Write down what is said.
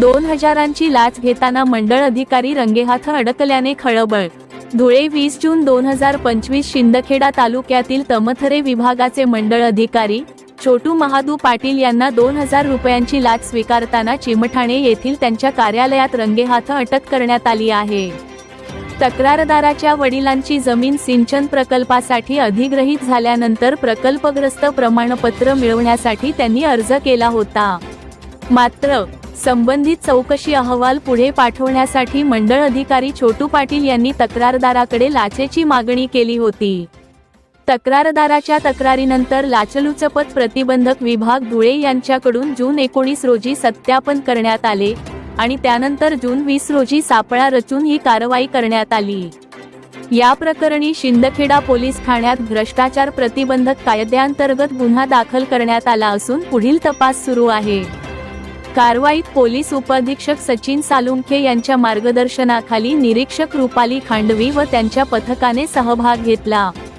दोन हजारांची लाच घेताना मंडळ अधिकारी रंगेहाथ अडकल्याने खळबळ. धुळे वीस जून दोन हजार पंचवीस शिंदखेडा तालुक्यातील तमथरे विभागाचे मंडळ अधिकारी छोटू महादू पाटील यांना दोन हजार रुपयांची लाच स्वीकारताना चिमठाणे येथील त्यांच्या कार्यालयात रंगेहाथ अटक करण्यात आली आहे. तक्रारदाराच्या वडिलांची जमीन सिंचन प्रकल्पासाठी अधिग्रहित झाल्यानंतर प्रकल्पग्रस्त प्रमाणपत्र मिळवण्यासाठी त्यांनी अर्ज केला होता. मात्र संबंधित चौकशी अहवाल पुढे पाठवण्यासाठी मंडळ अधिकारी छोटू पाटील यांनी तक्रारदाराकडे लाचेची मागणी केली होती. तक्रारदाराच्या तक्रारीनंतर लाचलुचपत प्रतिबंधक विभाग धुळे यांच्याकडून जून एकोणीस रोजी सत्यापन करण्यात आले आणि त्यानंतर जून वीस रोजी सापळा रचून ही कारवाई करण्यात आली. या प्रकरणी शिंदखेडा पोलीस ठाण्यात भ्रष्टाचार प्रतिबंधक कायद्याअंतर्गत गुन्हा दाखल करण्यात आला असून पुढील तपास सुरू आहे. कारवाईत पोलीस उपअधीक्षक सचिन सालुंखे यांच्या मार्गदर्शनाखाली निरीक्षक रुपाली खांडवी व त्यांच्या पथकाने सहभाग घेतला.